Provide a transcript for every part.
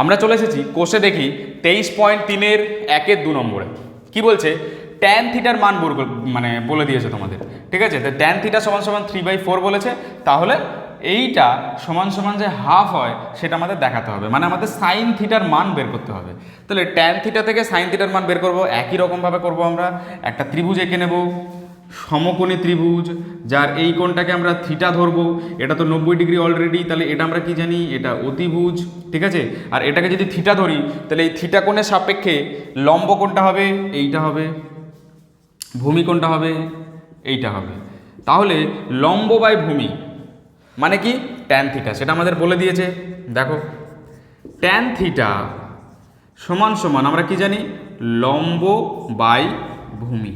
আমরা চলে এসেছি কোষে দেখি তেইশ পয়েন্ট তিনের একের দু নম্বরে। কি বলছে? ট্যান থিটার মান মানে বলে দিয়েছে তোমাদের। ঠিক আছে? তো ট্যান থিটা সমান সমান থ্রি বাই ফোর বলেছে। তাহলে এইটা সমান সমান যে হাফ হয়, সেটা আমাদের দেখাতে হবে। মানে আমাদের সাইন থিটার মান বের করতে হবে। তাহলে ট্যান থিটা থেকে সাইন থিটার মান বের করব। একই রকমভাবে করব আমরা। একটা ত্রিভুজ এঁকে নেব। সমকোণী ত্রিভুজ, যার এই কোণটাকে আমরা থিটা ধরবো, এটা তো নব্বই ডিগ্রি অলরেডি তাহলে এটা আমরা কি জানি? এটা অতিভুজ, ঠিক আছে? আর এটাকে যদি থিটা ধরি, তাহলে এই থিটা কোণের সাপেক্ষে লম্ব কোণটা হবে, এইটা হবে, ভূমি কোণটা হবে, এইটা হবে। তাহলে লম্ব বাই ভূমি মানে কি? ট্যান থিটা সেটা আমাদের বলে দিয়েছে। দেখো ট্যান থিটা সমান সমান আমরা কি জানি? লম্ব বাই ভূমি।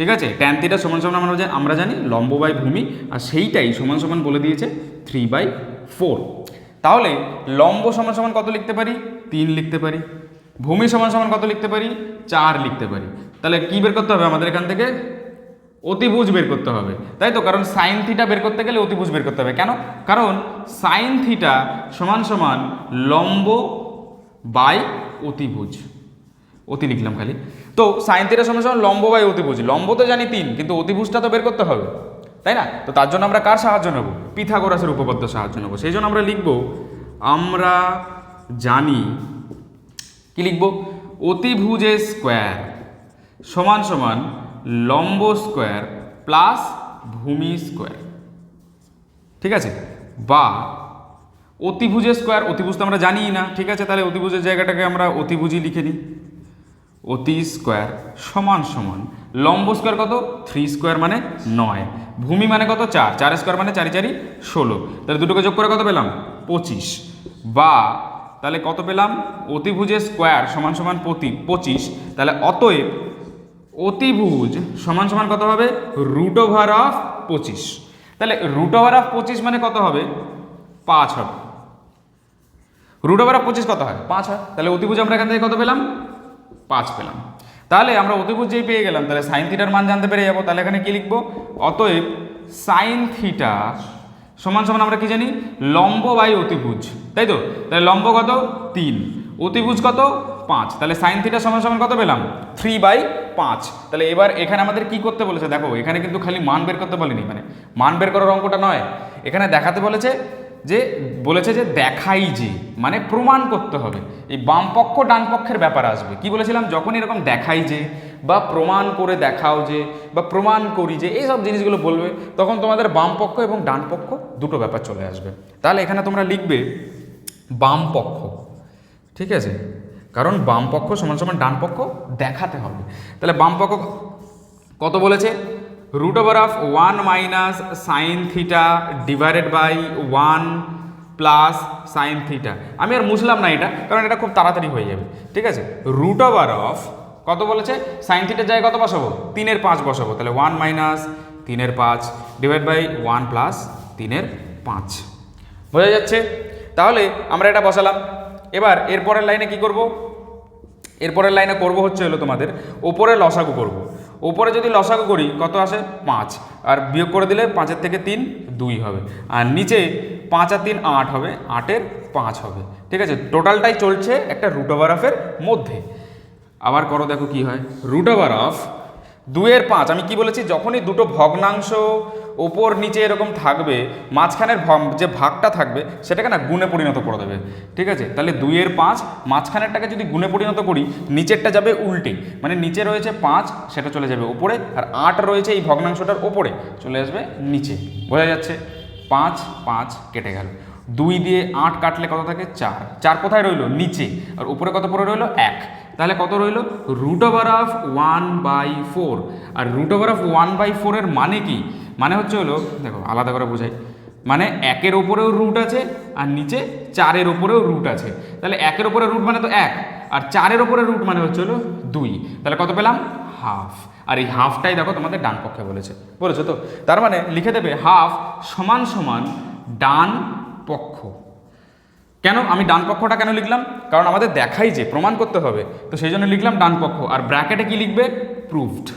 ঠিক আছে? ট্যান থিটা সমান সমান আমরা আমরা জানি লম্ব বাই ভূমি, আর সেইটাই সমান সমান বলে দিয়েছে থ্রি বাই ফোর তাহলে লম্ব সমান সমান কত লিখতে পারি? তিন লিখতে পারি। ভূমি সমান সমান কত লিখতে পারি? চার লিখতে পারি। তাহলে কি বের করতে হবে আমাদের এখান থেকে? অতিভুজ বের করতে হবে। তাই তো? কারণ সাইন থিটা বের করতে গেলে অতিভুজ বের করতে হবে। কেন? কারণ সাইন থিটা সমান সমান লম্ব বাই অতিভুজ। অতি লিখলাম খালি। তো সাইন থিটার সমান সমান লম্ব বাই অতিভুজ লম্ব তো জানি তিন, কিন্তু অতিভুজটা তো বের করতে হবে, তাই না? তো তার জন্য আমরা কার সাহায্য নেব? পিথাগোরাসের উপপাদ্য সাহায্য নেব। সেই জন্য আমরা লিখব, আমরা জানি, কি লিখব? অতিভুজের স্কোয়ার সমান সমান লম্ব স্কোয়ার প্লাস ভূমি স্কোয়ার। ঠিক আছে? বা অতিভুজের স্কোয়ার, অতিভুজ তো আমরা জানিই না। ঠিক আছে, তাহলে অতিভুজের জায়গাটাকে আমরা অতিভুজই লিখে নিই। অতি স্কোয়ার সমান সমান, লম্ব স্কোয়ার কত? থ্রি স্কোয়ার মানে নয়। ভূমি মানে কত? চার। চার স্কোয়ার মানে চারি চারি, ষোলো। তাহলে দুটোকে যোগ করে কত পেলাম? পঁচিশ। বা তাহলে কত পেলাম? অতিভুজের স্কোয়ার সমান সমান প্রতি পঁচিশ। তাহলে অতএব অতিভুজ সমান সমান কত হবে? রুট ওভার অফ পঁচিশ। তাহলে রুট ওভার অফ পঁচিশ মানে কত হবে? পাঁচ হবে। রুট ওভার অফ পঁচিশ কত হয়? পাঁচ হয়। তাহলে অতিভুজ আমরা এখান থেকে কত পেলাম? পাঁচ পেলাম। তাহলে আমরা অতিভুজ যেই পেয়ে গেলাম, তাহলে সাইন থিটার মান জানতে পেরে যাব। তাহলে এখানে কী লিখব? অতএব সাইন থিটা সমান সমান আমরা কি জানি? লম্ব বাই অতিভুজ। তাই তো? তাহলে লম্ব কত? তিন। অতিভুজ কত? পাঁচ। তাহলে সাইন থিটা সমান সমান কত পেলাম? থ্রি বাই পাঁচ। তাহলে এবার এখানে আমাদের কি করতে বলেছে? দেখো, এখানে কিন্তু খালি মান বের করতে বলেনি। মানে মান বের করার অঙ্কটা নয়। এখানে দেখাতে বলেছে যে বলেছে যে দেখাই যে মানে প্রমাণ করতে হবে। এই বাম পক্ষ ডান পক্ষের ব্যাপার আসবে। কি বলেছিলাম? যখন এরকম দেখাই যে, বা প্রমাণ করে দেখাও যে, বা প্রমাণ করি যে, এই সব জিনিসগুলো বলবে, তখন তোমাদের বামপক্ষ এবং ডান পক্ষ দুটো ব্যাপার চলে আসবে। তাহলে এখানে তোমরা লিখবে বাম পক্ষ। ঠিক আছে? কারণ বাম পক্ষ সমান সমান ডান পক্ষ দেখাতে হবে। তাহলে বামপক্ষ কত বলেছে? Root over of one minus sine theta divided by one plus sine theta আমি আর মুছলাম না এটা, কারণ এটা খুব তাড়াতাড়ি হয়ে যাবে। ঠিক আছে? রুট ওভার অফ কত বলেছে? সাইন থিটার জায়গায় কত বসাবো? তিনের পাঁচ বসাবো। তাহলে ওয়ান মাইনাস তিনের পাঁচ ডিভাইড বাই ওয়ান প্লাস তিনের পাঁচ। বোঝা যাচ্ছে? তাহলে আমরা এটা বসালাম। এবার এরপরের লাইনে কি করব? এরপরের লাইনে করব হচ্ছে হলো তোমাদের ওপরে লসাগু করব। ওপরে যদি লসাগু করি, কত আসে? পাঁচ। আর বিয়োগ করে দিলে পাঁচের থেকে তিন, দুই হবে। আর নিচে পাঁচ আর তিন আট হবে, আটের পাঁচ হবে। ঠিক আছে? টোটালটাই চলছে একটা রুট ওভার অফের মধ্যে। আবার করো দেখো কি হয়। রুট ওভার অফ দুয়ের পাঁচ, আমি কি বলেছি? যখনই দুটো ভগ্নাংশ ওপর নিচে এরকম থাকবে, মাঝখানের যে ভাগটা থাকবে, সেটাকে না গুণে পরিণত করে দেবে। ঠিক আছে? তাহলে দুইয়ের পাঁচ, মাঝখানেরটাকে যদি গুণে পরিণত করি, নিচেরটা যাবে উল্টে। মানে নিচে রয়েছে পাঁচ, সেটা চলে যাবে ওপরে, আর আট রয়েছে এই ভগ্নাংশটার ওপরে। চলে আসবে নিচে। বোঝা যাচ্ছে? পাঁচ পাঁচ কেটে গেল। দুই দিয়ে আট কাটলে কত থাকে? চার। চার কোথায় রইল? নিচে। আর উপরে কত পরে রইল? এক। তাহলে কত রইল? Root over of one by four R root over of one by ফোরের মানে কি? মানে হচ্ছে হলো, দেখো, আলাদা করে বোঝাই। মানে একের ওপরেও রুট আছে, আর নিচে চারের ওপরেও রুট আছে। তাহলে একের ওপরে রুট মানে তো এক, আর চারের ওপরে রুট মানে হচ্ছে হলো দুই। তাহলে কত পেলাম? হাফ আর এই হাফটাই দেখো তোমাদের ডান পক্ষে বলেছে। বলেছ তো? তার মানে লিখে দেবে হাফ সমান সমান ডান পক্ষ। কেন? আমি ডান পক্ষটা কেন লিখলাম? কারণ আমাদের দেখাই যে, প্রমাণ করতে হবে। তো সেই জন্য লিখলাম ডান পক্ষ। আর ব্র্যাকেটে কি লিখবে? প্রুভড